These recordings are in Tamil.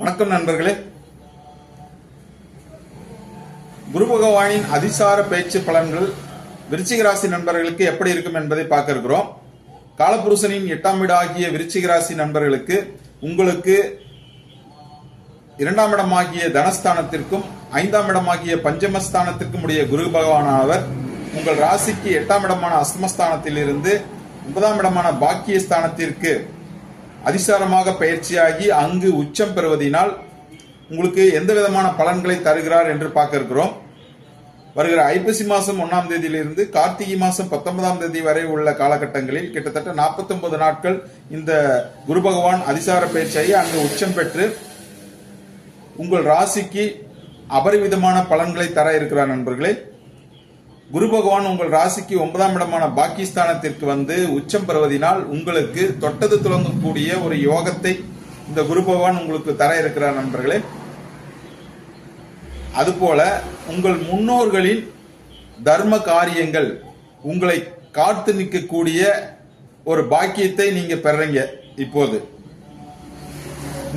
வணக்கம் நண்பர்களே. குரு பகவானின் அதிசார பேச்சு பலன்கள் விருச்சிக ராசி நண்பர்களுக்கு எப்படி இருக்கும் என்பதை பார்க்க இருக்கிறோம். காலபுருஷனின் எட்டாம் வீடு ஆகிய விருச்சிக ராசி நண்பர்களுக்கு உங்களுக்கு இரண்டாம் இடமாகிய தனஸ்தானத்திற்கும் ஐந்தாம் இடமாகிய பஞ்சமஸ்தானத்திற்கும் உடைய குரு பகவானவர் உங்கள் ராசிக்கு எட்டாம் இடமான அஸ்மஸ்தானத்தில் இருந்து ஒன்பதாம் இடமான பாக்கிய ஸ்தானத்திற்கு அதிசாரமாக பயிற்சியாகி அங்கு உச்சம் பெறுவதினால் உங்களுக்கு எந்த விதமான பலன்களை தருகிறார் என்று பார்க்க இருக்கிறோம் வருகிற ஐப்பசி மாதம் ஒன்றாம் தேதியிலிருந்து கார்த்திகை மாதம் பத்தொன்பதாம் தேதி வரை உள்ள காலகட்டங்களில் கிட்டத்தட்ட 49 நாட்கள் இந்த குரு பகவான் அதிசார பயிற்சியாகி அங்கு உச்சம் பெற்று உங்கள் ராசிக்கு அபரிவிதமான பலன்களை தர இருக்கிறார் நண்பர்களே. குரு பகவான் உங்கள் ராசிக்கு ஒன்பதாம் இடமான பாகிஸ்தானத்திற்கு வந்து உச்சம் பெறுவதினால் உங்களுக்கு தொட்டது துளங்கக்கூடிய ஒரு யோகத்தை இந்த குரு பகவான் உங்களுக்கு தர இருக்கிறார் நண்பர்களே. அதுபோல உங்கள் முன்னோர்களின் தர்ம காரியங்கள் உங்களை காத்து நிற்கக்கூடிய ஒரு பாக்கியத்தை நீங்க பெறீங்க இப்போது.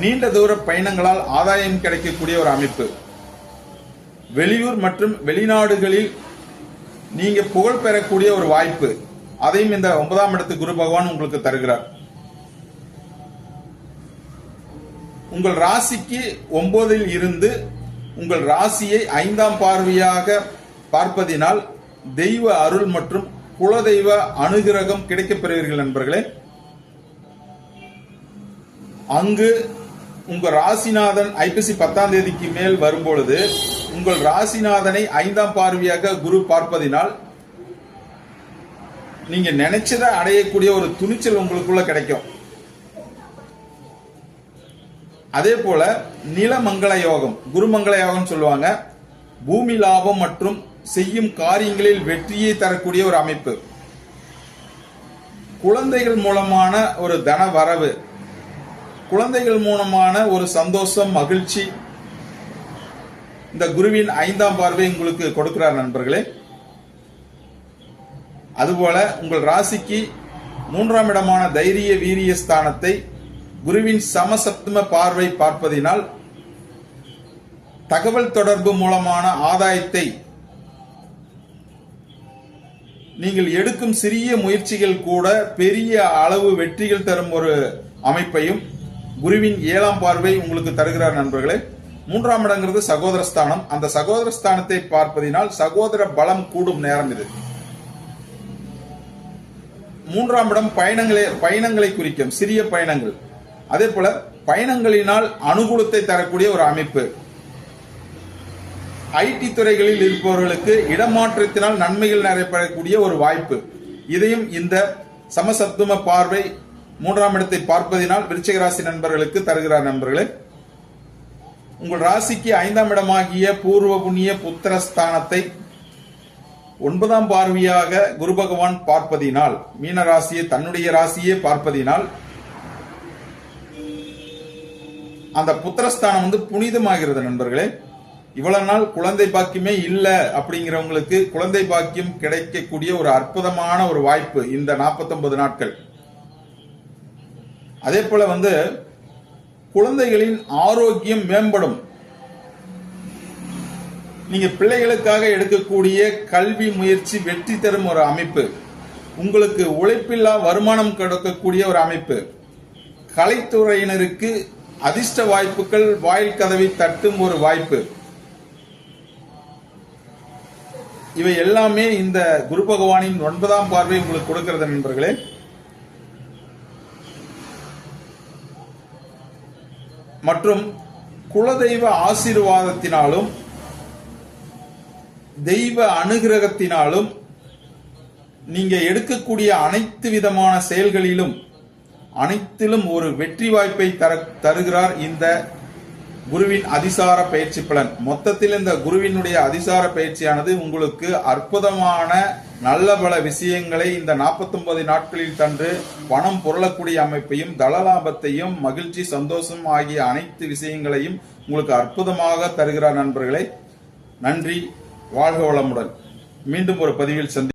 நீண்ட தூர பயணங்களால் ஆதாயம் கிடைக்கக்கூடிய ஒரு அமைப்பு. வெளியூர் மற்றும் வெளிநாடுகளில் நீங்க புகழ் பெறக்கூடிய ஒரு வாய்ப்பு அதையும் இந்த ஒன்பதாம் இடத்து குரு பகவான் உங்களுக்கு தருகிறார். உங்கள் ராசிக்கு ஒன்பதில் இருந்து உங்கள் ராசியை ஐந்தாம் பார்வையாக பார்ப்பதினால் தெய்வ அருள் மற்றும் குலதெய்வ அனுகிரகம் கிடைக்கப் பெறுவீர்கள் நண்பர்களே. அங்கு உங்க ராசிநாதன் ஐப்பசி பத்தாம் தேதிக்கு மேல் வரும்பொழுது உங்கள் ராசிநாதனை ஐந்தாம் பார்வையாக குரு பார்ப்பதினால் நீங்க நினைச்சதை அடையக்கூடிய ஒரு துணிச்சல் உங்களுக்குள்ள கிடைக்கும். அதே போல நிலமங்கள யோகம் குருமங்கள யோகம் சொல்லுவாங்க. பூமி லாபம் மற்றும் செய்யும் காரியங்களில் வெற்றியை தரக்கூடிய ஒரு அமைப்பு. குழந்தைகள் மூலமான ஒரு தன வரவு குழந்தைகள் மூலமான ஒரு சந்தோஷம் மகிழ்ச்சி இந்த குருவின் ஐந்தாம் பார்வை உங்களுக்கு கொடுக்கிறார் நண்பர்களே. அதுபோல உங்கள் ராசிக்கு மூன்றாம் இடமான தைரிய வீரிய ஸ்தானத்தை குருவின் சமசப்தம பார்வை பார்ப்பதினால் தகவல் தொடர்பு மூலமான ஆதாயத்தை நீங்கள் எடுக்கும் சிறிய முயற்சிகள் கூட பெரிய அளவு வெற்றிகள் தரும் ஒரு அமைப்பையும் குருவின் ஏழாம் பார்வை உங்களுக்கு தருகிறார் நண்பர்களே. மூன்றாம் இடங்கிறது சகோதரஸ்தானம். அந்த சகோதரஸ்தானத்தை பார்ப்பதினால் சகோதர பலம் கூடும் நேரம் இது. மூன்றாம் இடம் பயணங்களை பயணங்களை குறிக்கும் சிறிய பயணங்கள். அதே போல பயணங்களினால் அனுகூலத்தை தரக்கூடிய ஒரு அமைப்பு. ஐடி துறைகளில் இருப்பவர்களுக்கு இடமாற்றத்தினால் நன்மைகள் நடைபெறக்கூடிய ஒரு வாய்ப்பு. இதையும் இந்த சமசத்துவ பார்வை மூன்றாம் இடத்தை பார்ப்பதினால் விருச்சிக ராசி நண்பர்களுக்கு தருகிறார் நண்பர்களே. உங்கள் ராசிக்கு ஐந்தாம் இடமாகிய பூர்வ புண்ணிய புத்திரஸ்தானத்தை ஒன்பதாம் பார்வையாக குரு பகவான் பார்ப்பதினால் மீன ராசியை தன்னுடைய ராசியே பார்ப்பதினால் அந்த புத்திரஸ்தானம் வந்து புனிதமாகிறது நண்பர்களே. இவ்வளவு நாள் குழந்தை பாக்கியமே இல்லை அப்படிங்கிறவங்களுக்கு குழந்தை பாக்கியம் கிடைக்கக்கூடிய ஒரு அற்புதமான ஒரு வாய்ப்பு இந்த 49 நாட்கள். அதே போல வந்து குழந்தைகளின் ஆரோக்கியம் மேம்படும். நீங்க பிள்ளைகளுக்காக எடுக்கக்கூடிய கல்வி முயற்சி வெற்றி தரும் ஒரு அமைப்பு. உங்களுக்கு உழைப்பில்லா வருமானம் கொடுக்கக்கூடிய ஒரு அமைப்பு. கலைத்துறையினருக்கு அதிர்ஷ்ட வாய்ப்புகள் வாயில் கதவை தட்டும் ஒரு வாய்ப்பு. இவை எல்லாமே இந்த குரு பகவானின் ஒன்பதாம் பார்வை உங்களுக்கு கொடுக்கிறது நண்பர்களே. மற்றும் குலதெய்வ ஆசீர்வாதத்தினாலும் தெய்வ அனுகிரகத்தினாலும் நீங்க எடுக்கக்கூடிய அனைத்து விதமான செயல்களிலும் அனைத்திலும் ஒரு வெற்றி வாய்ப்பை தர தருகிறார் இந்த குருவின் அதிசார பயிற்சி பலன். மொத்தத்தில் இந்த குருவினுடைய அதிசார பயிற்சியானது உங்களுக்கு அற்புதமான நல்ல பல விஷயங்களை இந்த 49 நாட்களில் தன்று பணம் புரளக்கூடிய அமைப்பையும் தளலாபத்தையும் மகிழ்ச்சி சந்தோஷம் ஆகிய அனைத்து விஷயங்களையும் உங்களுக்கு அற்புதமாக தருகிறார் நண்பர்களே. நன்றி. வாழ்க வளமுடன். மீண்டும் ஒரு பதிவில் சந்தி